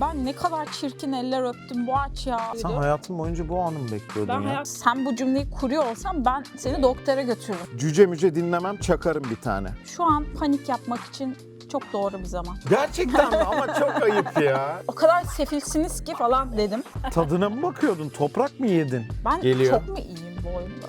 Ben ne kadar çirkin eller öptüm bu aç ya. Sen hayatın boyunca bu anı mı bekliyordun ben ya? hayat, sen bu cümleyi kuruyor olsan ben seni doktora götürürüm. Cüce müce dinlemem çakarım bir tane. Şu an panik yapmak için çok doğru bir zaman. Gerçekten mi? Ama çok ayıp ya. O kadar sefilsiniz ki falan dedim. Tadına mı bakıyordun? Toprak mı yedin? Ben Geliyor. çok mu iyiyim bu oyunda?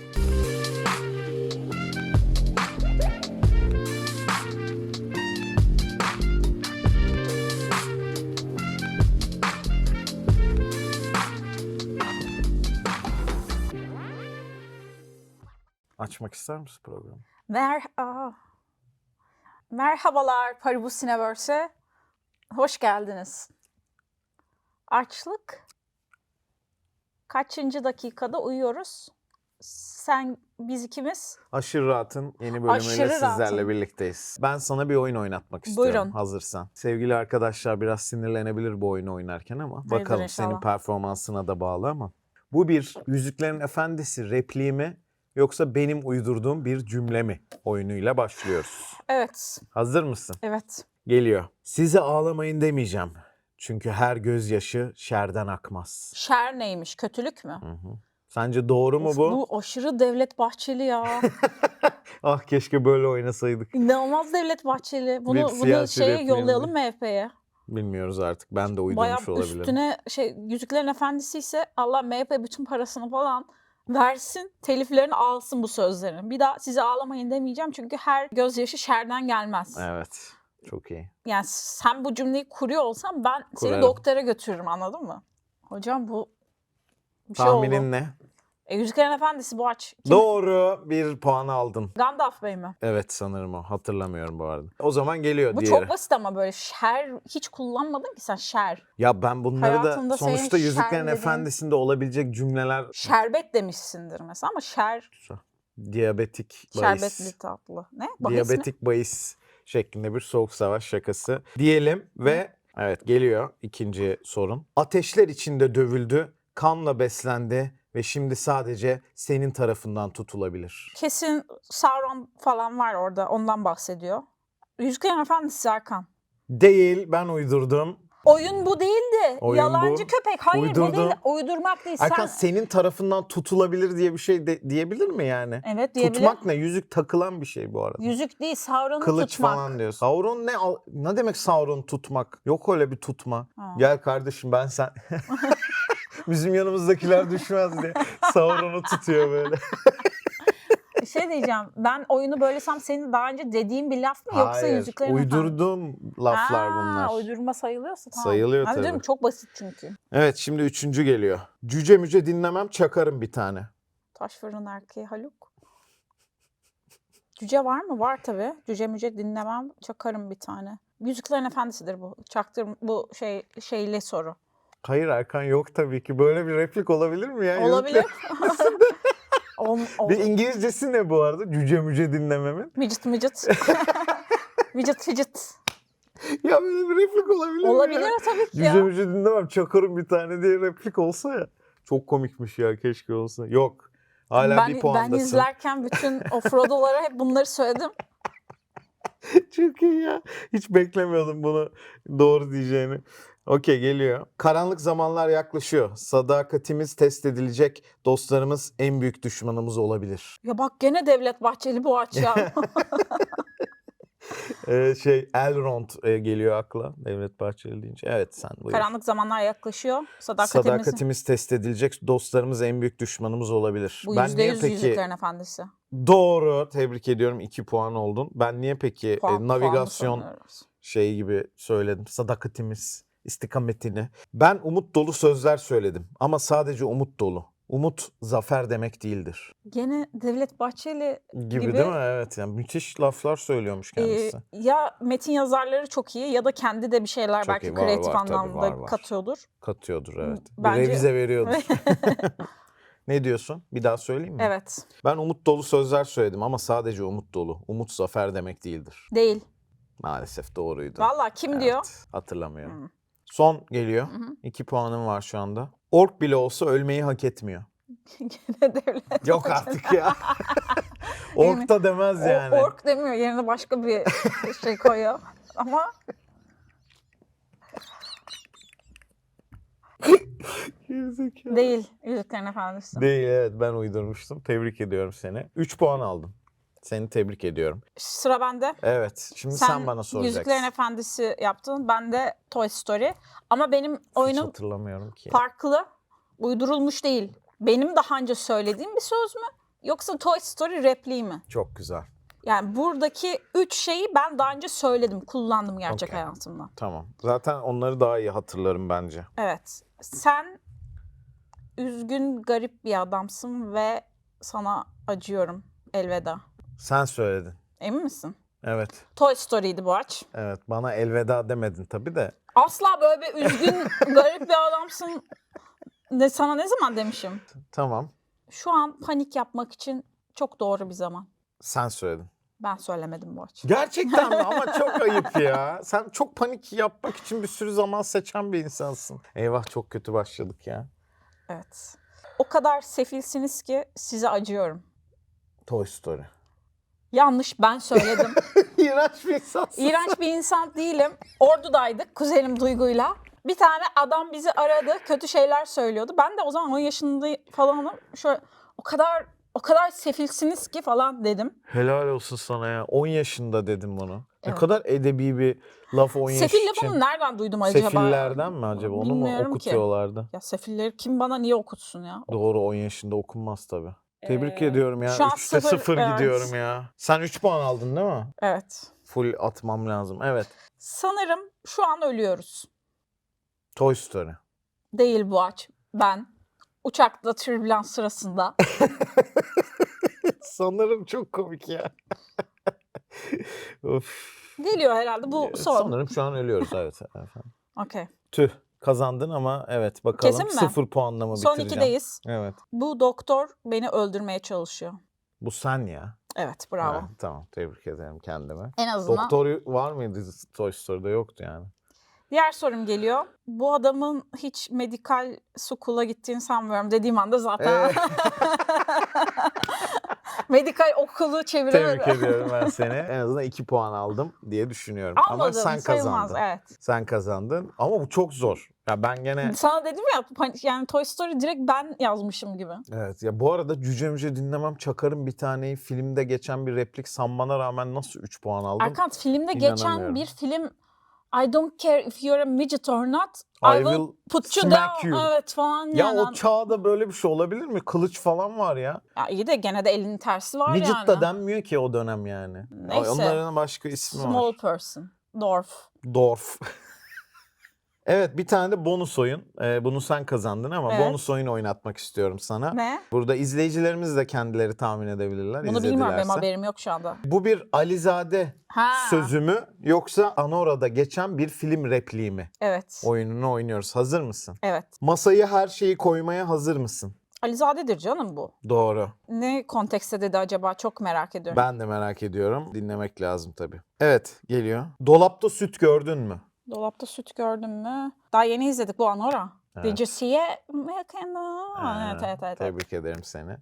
Açmak ister misin programı? Mer Aa. Merhabalar Paribus Cineverse'e. Hoş geldiniz. Açlık. Kaçıncı dakikada uyuyoruz? Sen, biz ikimiz. Aşırı Rahat'ın yeni bölümüyle Aşırı sizlerle Rahat'ın. birlikteyiz. Ben sana bir oyun oynatmak istiyorum Buyurun. hazırsan. Sevgili arkadaşlar biraz sinirlenebilir bu oyunu oynarken ama Hayırdır bakalım senin inşallah. performansına da bağlı ama. Bu bir Yüzüklerin Efendisi repliği mi yoksa benim uydurduğum bir cümle mi oyunuyla başlıyoruz. Evet, Hazır mısın? evet. Geliyor. Size ağlamayın demeyeceğim. Çünkü her gözyaşı şerden akmaz. Şer neymiş? Kötülük mü? Hı hı. Sence doğru mu Of, bu? Bu aşırı Devlet Bahçeli ya. Ah keşke böyle oynasaydık. İnanılmaz Devlet Bahçeli. Bunu, Bir bunu şeye yollayalım? MHP'ye. Bilmiyoruz artık. Ben de uydurmuş Bayağı olabilirim. üstüne şey Yüzüklerin Efendisi ise Allah MHP bütün parasını falan versin. Teliflerini alsın bu sözlerin. Bir daha size ağlamayın demeyeceğim çünkü her gözyaşı şerden gelmez. Evet. Çok iyi. Yani sen bu cümleyi kuruyor olsan ben Kurarım. seni doktora götürürüm anladın mı? Hocam bu bir şey oldu. Tahminin ne? E, Yüzüklerin Efendisi bu aç. Kim? Doğru. Bir puan aldın. Gandalf Bey mi? Evet sanırım o. Hatırlamıyorum bu arada. O zaman geliyor Bu diğeri. çok basit ama böyle şer hiç kullanmadın ki sen şer. Ya ben bunları da senin sonuçta Yüzüklerin şer dediğin- Efendisi'nde olabilecek cümleler Şerbet demişsindir mesela ama şer diyabetik bahis. şerbetli tatlı. Ne? Bahis mi? Diyabetik bahis şeklinde bir soğuk savaş şakası diyelim ve evet geliyor ikinci sorun. Ateşler içinde dövüldü, kanla beslendi ve şimdi sadece senin tarafından tutulabilir. Kesin Sauron falan var orada. Ondan bahsediyor. Yüzüklerin Efendisi Serkan. Değil, ben uydurdum. Oyun bu değildi. Oyun Yalancı bu. köpek. Hayır bu Uydurdum. değil. Uydurmak değil. Erkan Sen... senin tarafından tutulabilir diye bir şey de, diyebilir mi yani? Evet diyebilir. Tutmak ne? Yüzük takılan bir şey bu arada. Yüzük değil Sauron'u Kılıç tutmak. falan diyor. Sauron ne? Ne demek Sauron tutmak? Yok öyle bir tutma. Ha. Gel kardeşim ben sen. Bizim yanımızdakiler düşmez diye. Sauron'u tutuyor böyle. Şey diyeceğim. Ben oyunu böylesem senin daha önce dediğin bir laf mı yoksa Hayır, Yüzüklerin uydurduğum laflar bunlar. Uydurma sayılıyorsa tamam. Sayılıyor ben tabii. diyorum çok basit çünkü. Evet şimdi üçüncü geliyor. Cüce müce dinlemem çakarım bir tane. Taş fırın erkeği Haluk. Cüce var mı? Var tabii. Cüce müce dinlemem. Çakarım bir tane. Yüzüklerin Efendisi'dir bu. Çaktır bu şey şeyli soru. Hayır Erkan yok tabii ki. Böyle bir replik olabilir mi ya? Olabilir. Yok. Ol, ol. Bir İngilizcesi ne bu arada? Cüce müce dinlememin. Midget midget. midget fidget. Ya böyle bir replik olabilir mi Olabilir ya? tabii ki Cüce ya. müce dinlemem çakarım bir tane diye replik olsa ya. Çok komikmiş ya keşke olsa. Yok. Hala bir Ben, ben puandasın. izlerken bütün o Frodo'lara hep bunları söyledim. Çok iyi ya. Hiç beklemiyordum bunu doğru diyeceğini. Okey geliyor. Karanlık zamanlar yaklaşıyor. Sadakatimiz test edilecek. Dostlarımız en büyük düşmanımız olabilir. Ya bak gene Devlet Bahçeli bu aç ya. Ee, şey Elrond e, geliyor akla. Devlet Bahçeli deyince. Evet sen buyur. Karanlık zamanlar yaklaşıyor. Sadakatimiz. Sadakatimiz test edilecek. Dostlarımız en büyük düşmanımız olabilir. Bu ben niye yüz peki Yüzüklerin Efendisi. doğru tebrik ediyorum 2 puan oldun. Ben niye peki e, Puan- puanı navigasyon sanıyoruz. şey gibi söyledim. Sadakatimiz, istikametini. Ben umut dolu sözler söyledim ama sadece umut dolu. Umut zafer demek değildir. Gene Devlet Bahçeli Gibi, Gibi. değil mi? Evet yani müthiş laflar söylüyormuş e, kendisi. ya metin yazarları çok iyi ya da kendi de bir şeyler Çok belki iyi. Var, kreatif var tabii, anlamda var, var. katıyordur. Katıyordur evet. bence- revize veriyordur. ne diyorsun? Bir daha söyleyeyim mi? evet. Ben umut dolu sözler söyledim ama sadece umut dolu. Umut zafer demek değildir. Değil. Maalesef doğruydu. Valla kim Evet, diyor? Hatırlamıyorum. Hı. Son geliyor. Hı hı. İki puanım var şu anda. Ork bile olsa ölmeyi hak etmiyor. Gene Devlet Yok artık ya. Ork da demez O- yani. ork demiyor yerine başka bir şey koyuyor. Ama. Değil. Yüzüklerin Efendisi. Değil evet ben uydurmuştum. Tebrik ediyorum seni. 3 puan aldım. Seni tebrik ediyorum. Sıra bende. Evet şimdi sen, bana soracaksın. Yüzüklerin Efendisi yaptın. Ben de Toy Story. Ama benim Hiç oyunum hatırlamıyorum ki. farklı. Uydurulmuş değil. Benim daha önce söylediğim bir söz mü? Yoksa Toy Story repliği mi? Çok güzel. Yani buradaki üç şeyi ben daha önce söyledim, kullandım gerçek Okey. hayatımda. Tamam. Zaten onları daha iyi hatırlarım bence. Evet. Sen üzgün, garip bir adamsın ve sana acıyorum. Elveda. Sen söyledin. Emin misin? Evet. Toy Story'ydi bu aç. Evet. Bana elveda demedin tabii de. Asla böyle bir üzgün, garip bir adamsın. Ne sana ne zaman demişim? Tamam. Şu an panik yapmak için çok doğru bir zaman. Sen söyledin. Ben söylemedim bu aç. Gerçekten mi? Ama çok ayıp ya. Sen çok panik yapmak için bir sürü zaman seçen bir insansın. Eyvah çok kötü başladık ya. Evet. O kadar sefilsiniz ki size acıyorum. Toy Story. Yanlış ben söyledim. İğrenç bir insansın. İğrenç bir insan değilim. Ordudaydık kuzenim Duygu'yla. Bir tane adam bizi aradı. Kötü şeyler söylüyordu. Ben de o zaman 10 yaşında falanım. Şöyle o kadar o kadar sefilsiniz ki falan dedim. Helal olsun sana ya. 10 yaşında dedim bunu. Ne Evet. kadar edebi bir laf 10 yaş Sefil için. lafını nereden duydum acaba? Sefillerden mi acaba? Onu mu Bilmiyorum ki. okutuyorlardı? Ya sefilleri kim bana niye okutsun ya? Doğru 10 yaşında okunmaz tabii. Tebrik Ee, ediyorum ya. şu an 3'te sıfır, 0 evet. gidiyorum ya. Sen 3 puan aldın değil mi? Evet. Full atmam lazım. Evet. Sanırım şu an ölüyoruz. Toy Story. Değil bu aç. Ben uçakta türbülans sırasında Sanırım çok komik ya. of. geliyor herhalde bu son. Sanırım şu an ölüyoruz evet. efendim. Okey. Tüh kazandın ama evet bakalım Kesin mi? sıfır puanla mı Son bitireceğim? ikideyiz. Evet. Bu doktor beni öldürmeye çalışıyor. Bu sen ya. Evet bravo. Ha, tamam tebrik ederim kendime. En azından. Doktor var mıydı Toy Story'de yoktu yani. Diğer sorum geliyor. Bu adamın hiç medikal school'a gittiğini sanmıyorum dediğim anda zaten. Ee, medikal okulu çeviremedim. tebrik ediyorum ben seni. En azından iki puan aldım diye düşünüyorum. Ama Almadım sen sayılmaz kazandın. evet. Sen kazandın. Ama bu çok zor. Ya ben gene Sana dedim ya pan- yani Toy Story direkt ben yazmışım gibi. Evet ya bu arada Cüce Müce dinlemem çakarım bir taneyi filmde geçen bir replik sanmana rağmen nasıl 3 puan aldım? Erkan filmde geçen İnanamıyorum. bir film I don't care if you're a midget or not. I, I will, will put you down. you. Evet falan Ya yani. o çağda böyle bir şey olabilir mi? Kılıç falan var ya. Ya iyi de gene de elinin tersi var Midget yani. da denmiyor ki o dönem yani. Neyse. Onların başka ismi Small var. person. Dwarf. Dorf. evet bir tane de bonus oyun. Ee, bunu sen kazandın ama Evet. bonus oyun oynatmak istiyorum sana. Ne? Burada izleyicilerimiz de kendileri tahmin edebilirler. Bunu bilmiyorum benim izledilerse. haberim yok şu anda. Bu bir Alizade Ha. sözü mü yoksa Anora'da geçen bir film repliği mi? Evet. Oyununu oynuyoruz. Hazır mısın? Evet. Masayı her şeyi koymaya hazır mısın? Alizade'dir canım bu. Doğru. Ne kontekste dedi acaba çok merak ediyorum. Ben de merak ediyorum. Dinlemek lazım tabii. Evet geliyor. Dolapta süt gördün mü? Dolapta süt gördün mü? Daha yeni izledik bu Anora. Evet. Did you see it? And the- Evet, evet, evet. Tebrik ederim seni.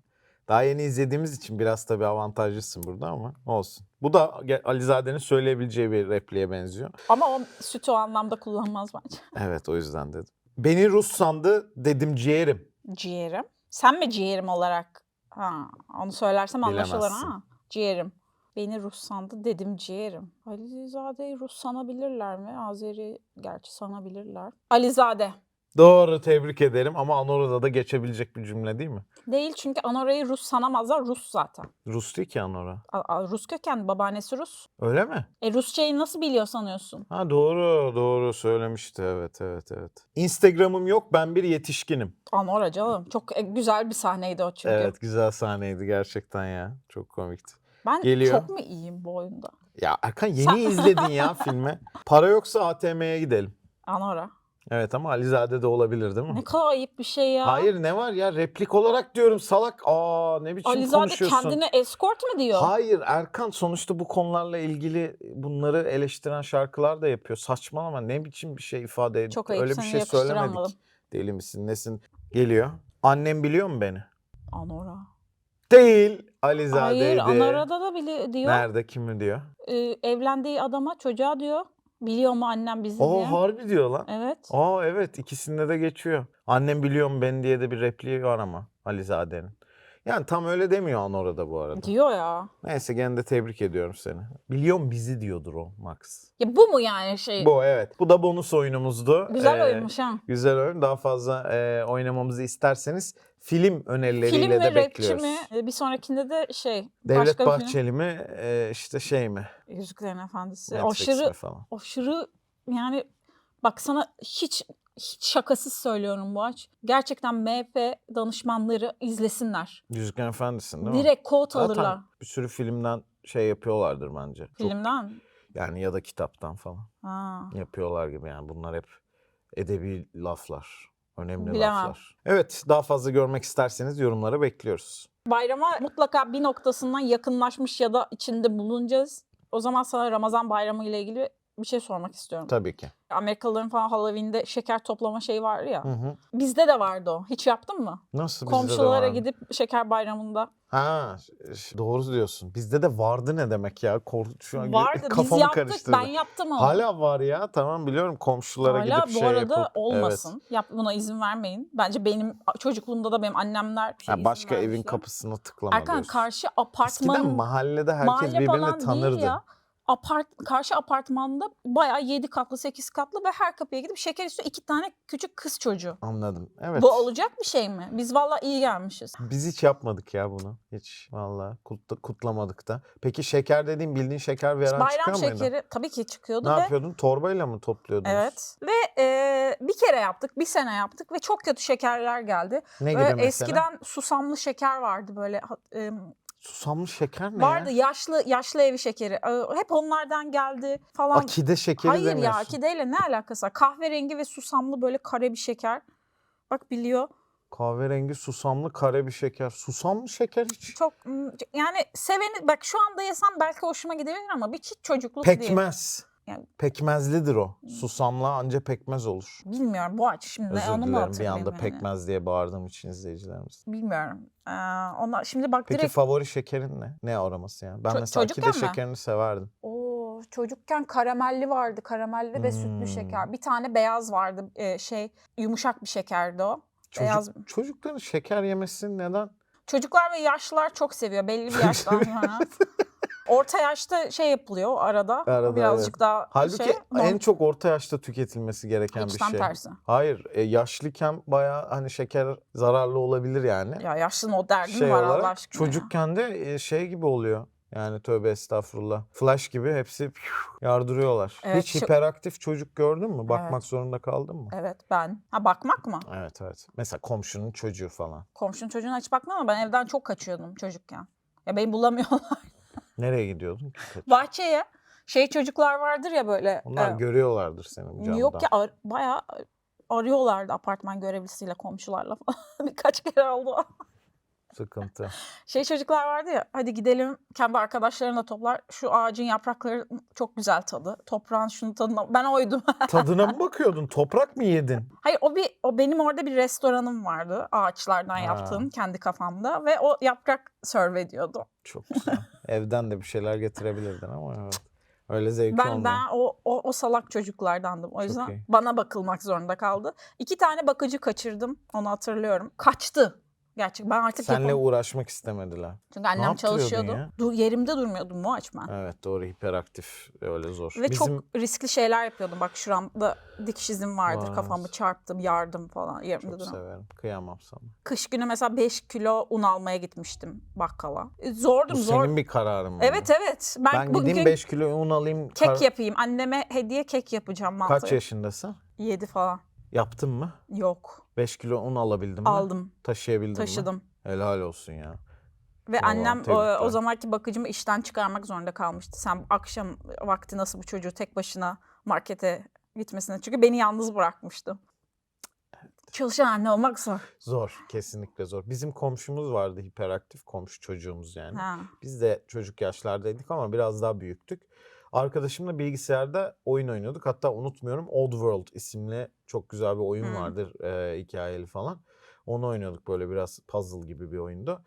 Daha yeni izlediğimiz için biraz tabii avantajlısın burada ama olsun. Bu da Alizade'nin söyleyebileceği bir repliğe benziyor. Ama o sütü o anlamda kullanmaz bence. Evet o yüzden dedim. Beni Rus sandı dedim ciğerim. Ciğerim. Sen mi ciğerim olarak? Ha, onu söylersem anlaşılır Bilemezsin. ha. Ciğerim. Beni Rus sandı dedim ciğerim. Alizade'yi Rus sanabilirler mi? Azeri gerçi sanabilirler. Alizade. Doğru tebrik ederim ama Anora'da da geçebilecek bir cümle değil mi? Değil çünkü Anora'yı Rus sanamazlar. Rus zaten. Rus değil ki Anora. A- a- Rus kökenli. Babaannesi Rus. Öyle mi? E Rusçayı nasıl biliyor sanıyorsun? Ha doğru doğru söylemişti evet evet evet. Instagram'ım yok ben bir yetişkinim. Anora canım. Çok e, güzel bir sahneydi o çünkü. Evet güzel sahneydi gerçekten ya. Çok komikti. Ben Geliyor. çok mu iyiyim bu oyunda? Ya Erkan yeni izledin ya filmi. Para yoksa ATM'ye gidelim. Anora. Evet ama Alizade de olabilir değil mi? Ne kadar ayıp bir şey ya. Hayır ne var ya replik olarak diyorum salak. Aa ne biçim Alizade konuşuyorsun. kendine escort mu diyor? Hayır Erkan sonuçta bu konularla ilgili bunları eleştiren şarkılar da yapıyor. Saçmalama ne biçim bir şey ifade ediyor. Çok ayıp. Öyle bir şey söylemedik. Deli misin nesin? Geliyor. Annem biliyor mu beni? Anora. Değil. Alizade'ydi. Hayır Anora'da da bile diyor. Nerede kimi diyor? e, evlendiği adama çocuğa diyor. Biliyor mu annem bizi diye. harbi diyor lan. Evet. Aa evet ikisinde de geçiyor. Annem biliyor mu ben diye de bir repliği var ama Alizade'nin. Yani tam öyle demiyor an orada bu arada. Diyor ya. Neyse gene de tebrik ediyorum seni. Biliyorum bizi diyordur o Max. Ya bu mu yani şey? Bu evet. Bu da bonus oyunumuzdu. Güzel Ee, oyunmuş ha. Güzel oyun. Daha fazla e, oynamamızı isterseniz film önerileriyle Film de rapçi bekliyoruz. mi? E, Bir sonrakinde de şey. Devlet başka bir film. Bahçeli mi e, işte şey mi? Yüzüklerin Efendisi. Netflix'te Aşırı falan. aşırı yani bak sana hiç hiç şakasız söylüyorum bu aç. Gerçekten MHP danışmanları izlesinler. Yüzüklerin Efendisi'nin değil mi? Direkt kod Zaten alırlar bir sürü filmden şey yapıyorlardır bence. Çok- filmden. yani ya da kitaptan falan Ha. yapıyorlar gibi yani bunlar hep edebi laflar. Önemli Bilemem. laflar. Evet daha fazla görmek isterseniz yorumlara bekliyoruz. Bayrama mutlaka bir noktasından yakınlaşmış ya da içinde bulunacağız. O zaman sana Ramazan bayramı ile ilgili bir şey sormak istiyorum. Tabii ki. Amerikalıların falan Halloween'de şeker toplama şeyi var ya. Hı hı. Bizde de vardı o. Hiç yaptın mı? Nasıl bizde de Komşulara vardı? gidip şeker bayramında. Ha doğru diyorsun. Bizde de vardı ne demek ya? Kor şu an Vardı. Biz kafamı yaptık. karıştırdı. Ben yaptım onu. Hala var ya tamam biliyorum komşulara Hala gidip bu şey arada yapıp. olmasın. Yap, buna izin vermeyin. Bence benim çocukluğumda da benim annemler Evet. şey Ha, başka evin kapısına tıklama Erkan diyorsun. karşı Eskiden apartman mahallede herkes mahalle birbirini tanırdı. ya. Apart, karşı apartmanda bayağı 7 katlı 8 katlı ve her kapıya gidip şeker istiyor iki tane küçük kız çocuğu. Anladım. Evet. Bu olacak bir şey mi? Biz valla iyi gelmişiz. Biz hiç yapmadık ya bunu. Hiç valla kut- kutlamadık da. Peki şeker dediğin bildiğin şeker veren Bayram çıkıyor muydu? şekeri tabii ki çıkıyordu Ne ve yapıyordun? Torbayla mı topluyordunuz? evet ve e, bir kere yaptık, bir sene yaptık ve çok kötü şekerler geldi. Ne gibi Böyle mesela? eskiden susamlı şeker vardı böyle ha- e, Susamlı şeker ne vardı ya? yaşlı yaşlı evi şekeri. E, hep onlardan geldi falan. Akide şekeri Hayır ya demiyorsun. akideyle ne alakası var? Kahverengi ve susamlı böyle kare bir şeker. Bak biliyor. Kahverengi susamlı kare bir şeker. Susamlı şeker hiç. Çok mm, yani seveni bak şu anda yesem belki hoşuma gidebilir ama bir hiç çocukluk değil. Pekmez. Yani- Pekmezlidir o. Susamla anca pekmez olur. Bilmiyorum bu aç şimdi Özür onu mu dilerim bir hatırlayayım anda yani? pekmez diye bağırdığım için izleyicilerimiz. Bilmiyorum. Ee, onlar şimdi bak Peki direkt favori şekerin ne? Ne aroması yani? Ben Ço- mesela çocukken akide mi? şekerini severdim. Oo, çocukken karamelli vardı. Karamelli ve sütlü Hmm. şeker. Bir tane beyaz vardı. ee, şey yumuşak bir şekerdi o. Çocuk, Beyaz. Çocukların şeker yemesi neden? Çocuklar ve yaşlılar çok seviyor belli bir yaştan sonra. Orta yaşta şey yapılıyor arada. Arada, birazcık evet. daha Halbuki şey. en çok orta yaşta tüketilmesi gereken Hiç bir şey. tersi. Hayır, e, yaşlıken bayağı hani şeker zararlı olabilir yani. Ya yaşlının o derdin şey var olarak Allah aşkına. ya. çocukken de e, şey gibi oluyor. Yani tövbe estağfurullah. Flash gibi hepsi yardırıyorlar. Evet, Hiç şu- hiperaktif çocuk gördün mü? Bakmak Evet. zorunda kaldın mı? Evet ben. Ha bakmak mı? Evet evet. Mesela komşunun çocuğu falan. Komşunun çocuğuna hiç bakmam ama ben evden çok kaçıyordum çocukken. Ya beni bulamıyorlar. Nereye gidiyordun ki? Bahçeye şey çocuklar vardır ya böyle. Onlar e, görüyorlardır seni camdan. Yok ya ar- bayağı arıyorlardı apartman görevlisiyle komşularla falan. Birkaç kere oldu. Sıkıntı. Şey çocuklar vardı ya hadi gidelim kendi arkadaşlarına toplar. Şu ağacın yaprakları çok güzel tadı. Toprağın şunun tadına. Ben oydum. Tadına mı bakıyordun? Toprak mı yedin? Hayır o bir o benim orada bir restoranım vardı ağaçlardan Ha. yaptığım kendi kafamda ve o yaprak serve ediyordu. Çok güzel. Evden de bir şeyler getirebilirdin ama evet. Öyle zevki Ben olmuyor. ben o, o o salak çocuklardandım. O yüzden bana bakılmak zorunda kaldı. İki tane bakıcı kaçırdım. Onu hatırlıyorum. Kaçtı. Gerçek ben artık Seninle yapamam. uğraşmak istemediler. Çünkü annem yaptırıyordun çalışıyordu. ya? Dur, yerimde durmuyordum mu açma. Evet doğru hiperaktif öyle zor. Ve çok riskli şeyler yapıyordum. Bak şuramda dikiş izim vardır. Vay. Kafamı çarptım, yardım falan. Yerimde çok duramam. severim. Kıyamam sana. Kış günü mesela 5 kilo un almaya gitmiştim bakkala. E, Zordum Bu zor. senin bir kararın mı? Evet evet. Ben, Ben bugün gideyim 5 kilo un alayım. kek kar- yapayım. Anneme hediye kek yapacağım Kaç mantığı. yaşındasın? 7 falan. Yaptın mı? Yok. 5 kilo un alabildin mi? Aldım. Taşıyabildin mi? Taşıdım. Helal olsun ya. Ve Vallahi annem o, tebrikler. o zamanki bakıcımı işten çıkarmak zorunda kalmıştı. Sen akşam vakti nasıl bu çocuğu tek başına markete gitmesine çünkü beni yalnız bırakmıştı. Çalışan anne olmak zor. Zor. Kesinlikle zor. Bizim komşumuz vardı hiperaktif. Komşu çocuğumuz yani. Ha. Biz de çocuk yaşlardaydık ama biraz daha büyüktük. Arkadaşımla bilgisayarda oyun oynuyorduk. Hatta unutmuyorum Old World isimli çok güzel bir oyun Hmm. vardır e, hikayeli falan. Onu oynuyorduk böyle biraz puzzle gibi bir oyundu.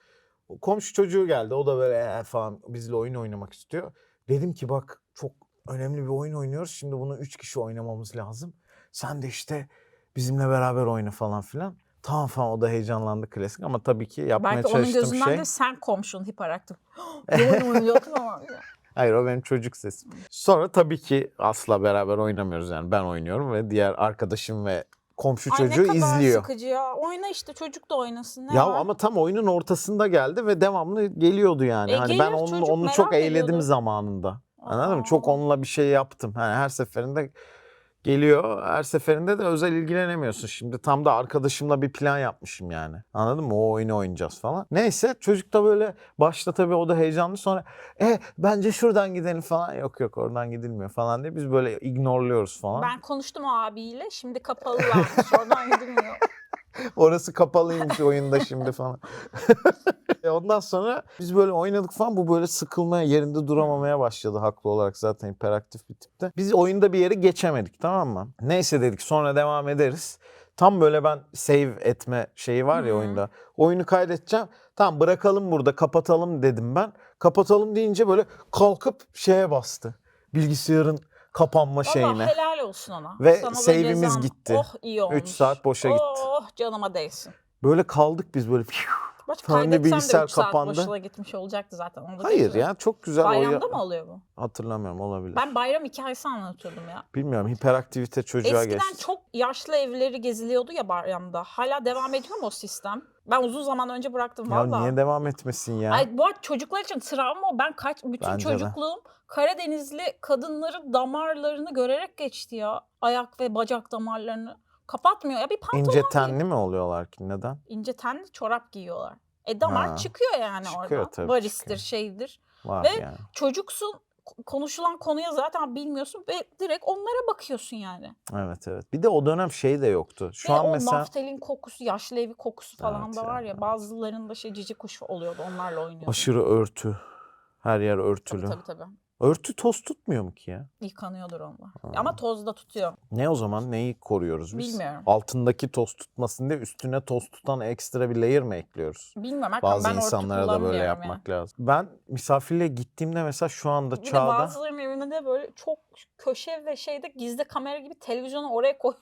O Komşu çocuğu geldi o da böyle "Ee," falan bizle oyun oynamak istiyor. Dedim ki bak çok önemli bir oyun oynuyoruz. Şimdi bunu 3 kişi oynamamız lazım. Sen de işte bizimle beraber oyna falan filan. Tamam falan o da heyecanlandı klasik ama tabii ki yapmaya Belki onun çalıştığım gözünden şey. de sen komşun hiperaktif. Bir oyun oynayacaksın ama. Hayır o benim çocuk sesim. Sonra tabii ki asla beraber oynamıyoruz yani ben oynuyorum ve diğer arkadaşım ve komşu Ay çocuğu ne kadar izliyor. sıkıcı ya. Oyna işte çocuk da oynasın. Ne Ya var? ama tam oyunun ortasında geldi ve devamlı geliyordu yani. E, hani ben gelir onu çocuk, onu çok eğledim ediyordur. zamanında. Anladın mı? Çok Aa. onunla bir şey yaptım. Hani her seferinde geliyor. Her seferinde de özel ilgilenemiyorsun. Şimdi tam da arkadaşımla bir plan yapmışım yani. Anladın mı? O oyunu oynayacağız falan. Neyse çocuk da böyle başta tabii o da heyecanlı sonra e bence şuradan gidelim falan. Yok yok oradan gidilmiyor falan diye biz böyle ignorluyoruz falan. Ben konuştum o abiyle. Şimdi kapalılarmış. Oradan gidilmiyor. Orası kapalıymış oyunda şimdi falan. E Ondan sonra biz böyle oynadık falan bu böyle sıkılmaya yerinde duramamaya başladı haklı olarak zaten hiperaktif bir tipte. Biz oyunda bir yeri geçemedik tamam mı? Neyse dedik sonra devam ederiz. Tam böyle ben save etme şeyi var ya oyunda. Oyunu kaydedeceğim. Tamam bırakalım burada kapatalım dedim ben. Kapatalım deyince böyle kalkıp şeye bastı. Bilgisayarın kapanma Valla şeyine. helal olsun ona. Ve Sana da save'imiz gitti. Oh iyi olmuş. Üç saat boşa gitti. Oh canıma değsin. Böyle kaldık biz böyle. Bak Sonra kaydetsem de bilgisayar 3 saat kapandı. boşuna gitmiş olacaktı zaten. Onu da Hayır bilmiyorum. ya çok güzel Bayramda oyu- mı oluyor bu? Hatırlamıyorum olabilir. Ben bayram hikayesi anlatıyordum ya. Bilmiyorum hiperaktivite çocuğa Eskiden geçti. çok yaşlı evleri geziliyordu ya bayramda. Hala devam ediyor mu o sistem? Ben uzun zaman önce bıraktım Ya valla. niye devam etmesin ya? Ay bu arada çocuklar için travma o. Ben kaç bütün Bence de. çocukluğum Karadenizli kadınların damarlarını görerek geçti ya. Ayak ve bacak damarlarını. Kapatmıyor ya bir pantolon İnce giy- tenli mi oluyorlar ki neden? ince tenli çorap giyiyorlar. E damar Ha. çıkıyor yani Çıkıyor oradan. tabii, Varistir, çıkıyor. şeydir. Var Ve yani. Çocuksun k- konuşulan konuya zaten bilmiyorsun ve direkt onlara bakıyorsun yani. Evet evet. Bir de o dönem şey de yoktu. Şu ve an o mesela naftalin kokusu, yaşlı evi kokusu falan Evet da var ya. ya. Bazılarında şey cici kuş oluyordu onlarla oynuyordu. aşırı örtü. Her yer Tabii örtülü. tabii tabii. Örtü toz tutmuyor mu ki ya? Yıkanıyordur onlar. Ha. Ama tozda tutuyor. Ne o zaman neyi koruyoruz biz? Bilmiyorum. Altındaki toz tutmasın diye üstüne toz tutan ekstra bir layer mı ekliyoruz? Bilmiyorum Bazı ben insanlara da böyle yapmak lazım. Ben misafirliğe gittiğimde mesela şu anda Bir çağda bazılarının evinde de böyle çok köşe ve şeyde gizli kamera gibi televizyonu oraya koy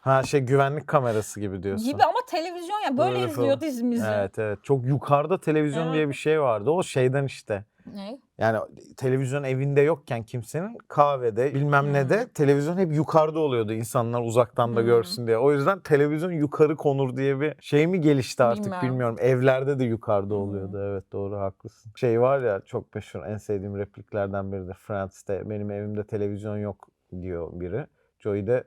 ha şey güvenlik kamerası gibi diyorsun. gibi ama televizyon ya böyle, Böyle izliyor dizimizi. Evet evet. Çok yukarıda televizyon Evet. diye bir şey vardı. O şeyden işte. Ne? Yani televizyon evinde yokken kimsenin kahvede bilmem ne de televizyon hep yukarıda oluyordu insanlar uzaktan da Hmm. görsün diye. O yüzden televizyon yukarı konur diye bir şey mi gelişti artık Bilmiyorum. bilmiyorum. Evlerde de yukarıda Hmm. oluyordu. Evet doğru haklısın. Şey var ya çok meşhur en sevdiğim repliklerden biri de Friends'te benim evimde televizyon yok diyor biri. Joey de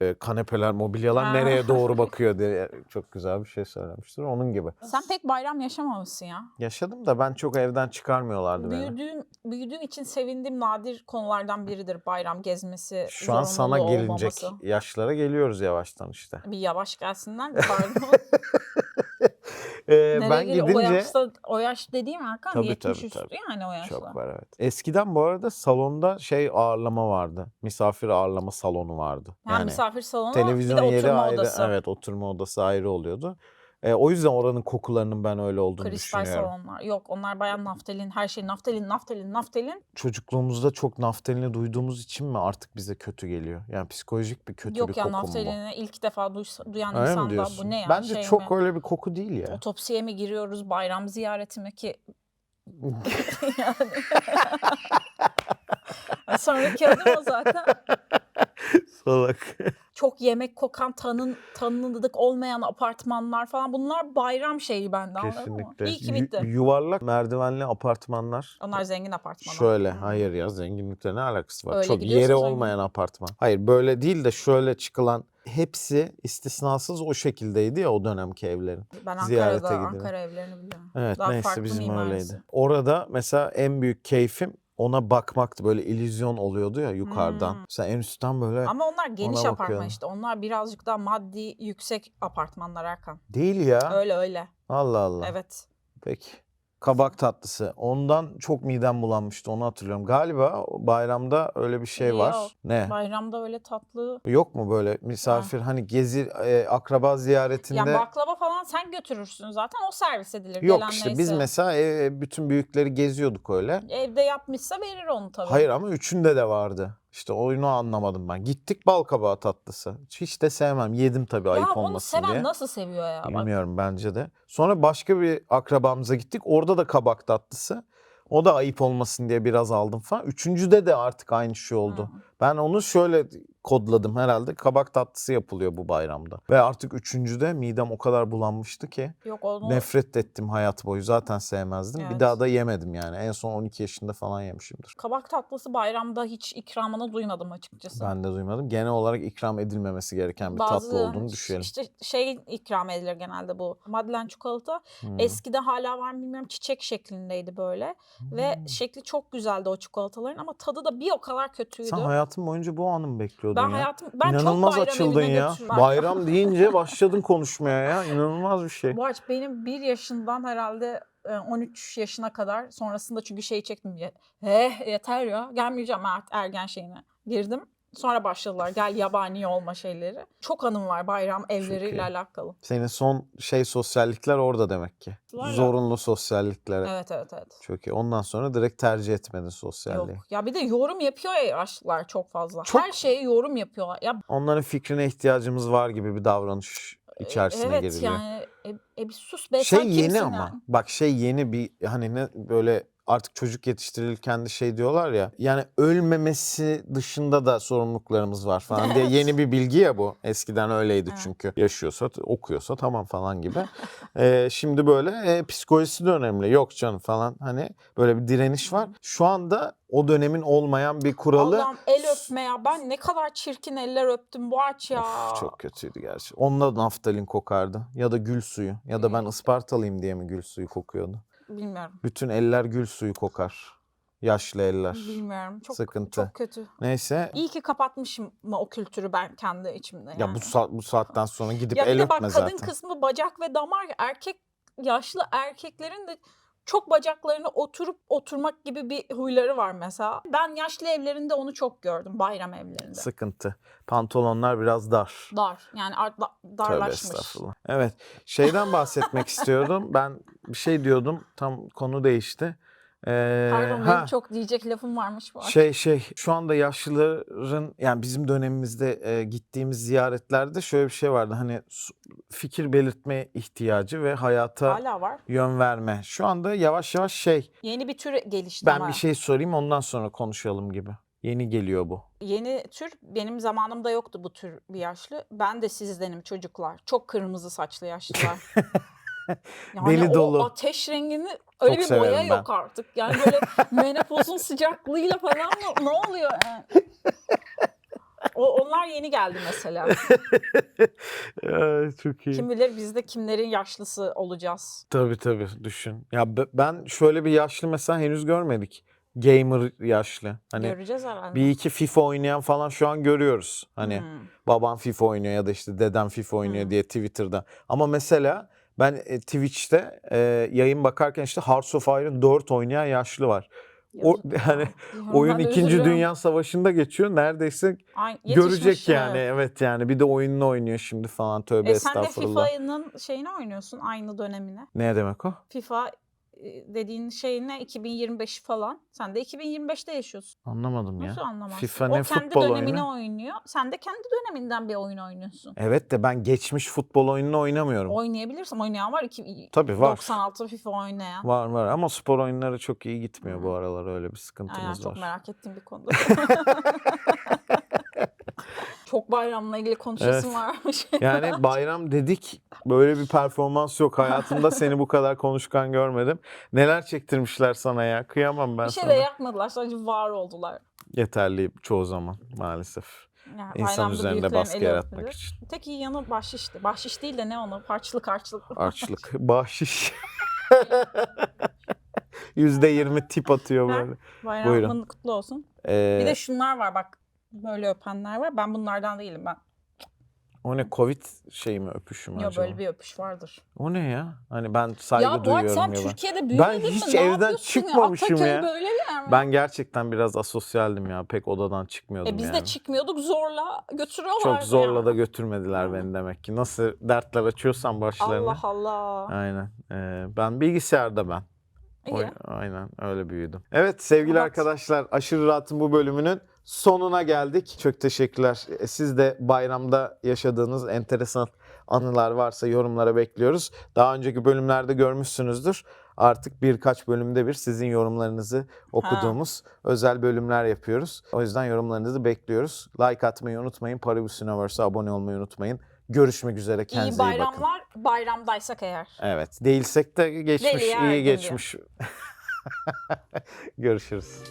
e, kanepeler, mobilyalar Ha. nereye doğru bakıyor diye çok güzel bir şey söylemiştir. Onun gibi. Sen pek bayram yaşamamışsın ya. Yaşadım da ben çok evden çıkarmıyorlardı beni. Büyüdüğüm, büyüdüğüm için sevindiğim nadir konulardan biridir bayram gezmesi, Şu an sana zorunluluğu olmaması. yaşlara geliyoruz yavaştan işte. Bir yavaş gelsinler de pardon. Ee, Nereye ben geliyor? O gidince yaşta, o yaş dediğim Erkan Tabii, 70 tabii, tabii. yani o yaşta. çok var evet. Eskiden bu arada salonda şey ağırlama vardı. Misafir ağırlama salonu vardı. Ha, misafir salonu televizyon bir de yeri oturma ayrı. odası. Evet oturma odası ayrı oluyordu. Ee, o yüzden oranın kokularının ben öyle olduğunu Kristal düşünüyorum. salonlar. Yok onlar bayağı naftalin, her şey naftalin, naftalin, naftalin. Çocukluğumuzda çok naftalini duyduğumuz için mi artık bize kötü geliyor? Yani psikolojik bir kötü Yok bir ya koku mu bu? naftalini ilk defa duysa- duyan Öyle mi insan da diyorsun? bu ne ya? Bence şey çok mi? öyle bir koku değil ya. Otopsiye mi giriyoruz, bayram ziyareti mi ki? yani. Sonraki adım o zaten. Salak. Çok yemek kokan, tanın, tanıdık olmayan apartmanlar falan. Bunlar bayram şeyi bende anladın mı? Kesinlikle. İyi ki Yu- bitti. yuvarlak merdivenli apartmanlar. Onlar zengin apartmanlar. Şöyle Hmm. hayır ya zenginlikle ne alakası var? Öyle Çok gidiyorsa yeri zengin. olmayan apartman. Hayır böyle değil de şöyle çıkılan hepsi istisnasız o şekildeydi ya o dönemki evlerin. Ben ziyarete Ankara'da, gidelim. Ankara evlerini biliyorum. Evet Daha neyse farklı bizim mimarisi. öyleydi. Orada mesela en büyük keyfim ona bakmaktı. Böyle illüzyon oluyordu ya yukarıdan. Hmm. Mesela en üstten böyle Ama onlar geniş Ona apartman işte. Onlar birazcık daha maddi yüksek apartmanlar Erkan. değil ya. Öyle öyle. Allah Allah. Evet. Peki. Kabak tatlısı. Ondan çok midem bulanmıştı onu hatırlıyorum. Galiba bayramda öyle bir şey var. Yok. Ne? Bayramda öyle tatlı. Yok mu böyle misafir hani gezi e, akraba ziyaretinde Ya baklava falan sen götürürsün zaten o servis edilir. yok Gelen işte biz neyse. mesela e, bütün büyükleri geziyorduk öyle. Evde yapmışsa verir onu tabii. Hayır ama üçünde de vardı. İşte oyunu anlamadım ben. Gittik bal kabağı tatlısı. Hiç de sevmem. Yedim tabii ya ayıp onu olmasın seven diye. nasıl seviyor ya? Bak, Bilmiyorum bence de. Sonra başka bir akrabamıza gittik. Orada da kabak tatlısı. O da ayıp olmasın diye biraz aldım falan. Üçüncüde de artık aynı şey oldu. Hı. Ben onu şöyle kodladım herhalde. Kabak tatlısı yapılıyor bu bayramda. Ve artık üçüncüde midem o kadar bulanmıştı ki Yok onu nefret ettim hayat boyu. Zaten sevmezdim. Bir Evet. daha da yemedim yani. En son 12 yaşında falan yemişimdir. kabak tatlısı bayramda hiç ikramını duymadım açıkçası. Ben de duymadım. Genel olarak ikram edilmemesi gereken bir tatlı olduğunu düşünelim. işte şey ikram edilir genelde bu. Madeleine çikolata. Hmm. Eskide hala var mı bilmiyorum çiçek şeklindeydi böyle. Ve Hmm. şekli çok güzeldi o çikolataların ama tadı da bir o kadar kötüydü. Sen hayatın boyunca bu anı mı bekliyordun ben ya? hayatım ben İnanılmaz çok bayram açıldın ya. götürmem. Bayram deyince başladın konuşmaya ya. İnanılmaz bir şey. Boğaç benim bir yaşından herhalde e, 13 yaşına kadar sonrasında çünkü şey çektim. Eh yeter ya gelmeyeceğim artık ergen şeyine. Girdim. Sonra başladılar gel yabani olma şeyleri. Çok anım var bayram evleriyle iyi. alakalı. Senin son şey sosyallikler orada demek ki. Var ya. Zorunlu sosyallikler. Evet evet evet. İyi. Ondan sonra direkt tercih etmedin sosyalliği. Yok. Ya bir de yorum yapıyor ya yaşlılar çok fazla. Çok- Her şeye yorum yapıyorlar. Ya Onların fikrine ihtiyacımız var gibi bir davranış içerisine evet giriliyor. yani e, e bir sus be şey sen yeni kimsin ama. yani? Bak şey yeni bir hani ne böyle artık çocuk yetiştirilirken de şey diyorlar ya. Yani ölmemesi dışında da sorumluluklarımız var falan diye yeni bir bilgi ya bu. Eskiden öyleydi Evet. çünkü. Yaşıyorsa, okuyorsa tamam falan gibi. Ee, şimdi böyle e, psikolojisi de önemli. Yok canım falan hani böyle bir direniş var. Şu anda o dönemin olmayan bir kuralı Allah'ım el öpme ya. Ben ne kadar çirkin eller öptüm bu aç ya. Of, çok kötüydü gerçi. Onunla naftalin kokardı. Ya da gül suyu. Ya da ben Ispartalıyım diye mi gül suyu kokuyordu? Bilmiyorum. Bütün eller gül suyu kokar. Yaşlı eller. Bilmiyorum. Çok, Sıkıntı. çok kötü. Neyse. İyi ki kapatmışım mı o kültürü ben kendi içimde. Ya yani. bu saat bu saatten sonra gidip ya bir el de bak öpme kadın zaten. kısmı bacak ve damar erkek yaşlı erkeklerin de çok bacaklarını oturup oturmak gibi bir huyları var mesela. Ben yaşlı evlerinde onu çok gördüm bayram evlerinde. Sıkıntı. Pantolonlar biraz dar. Dar yani art, da- Tövbe darlaşmış. estağfurullah. Evet. Şeyden bahsetmek istiyordum. Ben bir şey diyordum. Tam konu değişti. Ee, Pardon ha. benim çok diyecek lafım varmış bu. Şey şey şu anda yaşlıların yani bizim dönemimizde e, gittiğimiz ziyaretlerde şöyle bir şey vardı. Hani fikir belirtme ihtiyacı ve hayata Hala var. yön verme. Şu anda yavaş yavaş şey Yeni bir tür gelişti ben ama. bir şey sorayım ondan sonra konuşalım gibi. Yeni geliyor bu. Yeni tür benim zamanımda yoktu bu tür bir yaşlı. Ben de sizdenim çocuklar. Çok kırmızı saçlı yaşlılar. Yani Deli o dolu. ateş rengini öyle Çok bir boya ben. yok artık. Yani böyle menopozun sıcaklığıyla falan mı? Ne oluyor yani? O, onlar yeni geldi mesela. çok iyi. Kim bilir biz de kimlerin yaşlısı olacağız. Tabii tabii düşün. Ya be- ben şöyle bir yaşlı mesela henüz görmedik. Gamer yaşlı. Hani Göreceğiz herhalde. bir iki FIFA oynayan falan şu an görüyoruz. Hani Hmm. babam FIFA oynuyor ya da işte dedem FIFA oynuyor Hı. diye Twitter'da. Ama mesela ben e, Twitch'te e, yayın bakarken işte Hearts of Iron 4 oynayan yaşlı var. O Yazık ya. Diyorum, oyun ben de 2. üzülüyorum. Dünya Savaşı'nda geçiyor. Neredeyse Ay, görecek yani. evet. Yani bir de oyununu oynuyor şimdi falan. Tövbe E sen de estağfurullah. FIFA'nın şeyini oynuyorsun aynı dönemine. Ne demek o? FIFA dediğin şey ne? 2025 falan. Sen de 2025'te yaşıyorsun. Anlamadım ya. Nasıl anlamazsın? FIFA o ne kendi futbol dönemini oyunu? oynuyor. Sen de kendi döneminden bir oyun oynuyorsun. Evet de ben geçmiş futbol oyununu oynamıyorum. Oynayabilirsin. Oynayan var. iki- Tabii var. 96 FIFA oynayan. Var var ama spor oyunları çok iyi gitmiyor bu aralar öyle bir Aynen, sıkıntımız çok var. merak ettiğim bir konu. çok bayramla ilgili konuşasım Evet. varmış. Yani bayram dedik böyle bir performans yok. Hayatımda seni bu kadar konuşkan görmedim. Neler çektirmişler sana ya. Kıyamam ben bir şey sana. de yapmadılar. Sadece var oldular. Yeterli çoğu zaman maalesef. Yani İnsan üzerinde baskı yaratmak öpülür. için. Tek iyi yanı bahşişti. Bahşiş değil de ne onu? Harçlık harçlık. Açlık, bahşiş. Yüzde yirmi tip atıyor böyle. Bayramın kutlu olsun. Ee, Bir de şunlar var bak. Böyle öpenler var. Ben bunlardan değilim ben. O ne Covid şeyi mi öpüşü mü Ya acaba? böyle bir öpüş vardır. O ne ya? Hani ben saygı ya duyuyorum sen ya. ben. Türkiye'de büyümedin mi? hiç Ne evden yapıyorsun çıkmamışım Ataköy ya. böyle bir yer mi? Ben gerçekten biraz asosyaldim ya. Pek odadan çıkmıyordum E biz yani. de çıkmıyorduk zorla götürüyorlar. Çok zorla da götürmediler beni demek ki. Nasıl dertler açıyorsan başlarına. Allah Allah. Aynen. Ee, ben bilgisayarda ben. İyi. Oy- aynen öyle büyüdüm. Evet sevgili Evet. arkadaşlar Aşırı Rahat'ın bu bölümünün sonuna geldik. Çok teşekkürler. E, Siz de bayramda yaşadığınız enteresan anılar varsa yorumlara bekliyoruz. Daha önceki bölümlerde görmüşsünüzdür. Artık birkaç bölümde bir sizin yorumlarınızı okuduğumuz özel bölümler yapıyoruz. O yüzden yorumlarınızı bekliyoruz. Like atmayı unutmayın. Paribus Universe'a abone olmayı unutmayın. Görüşmek üzere. Kendinize İyi iyi bakın. bayramlar bayramdaysak eğer. Evet. Değilsek de geçmiş, Deli iyi geçmiş. Görüşürüz.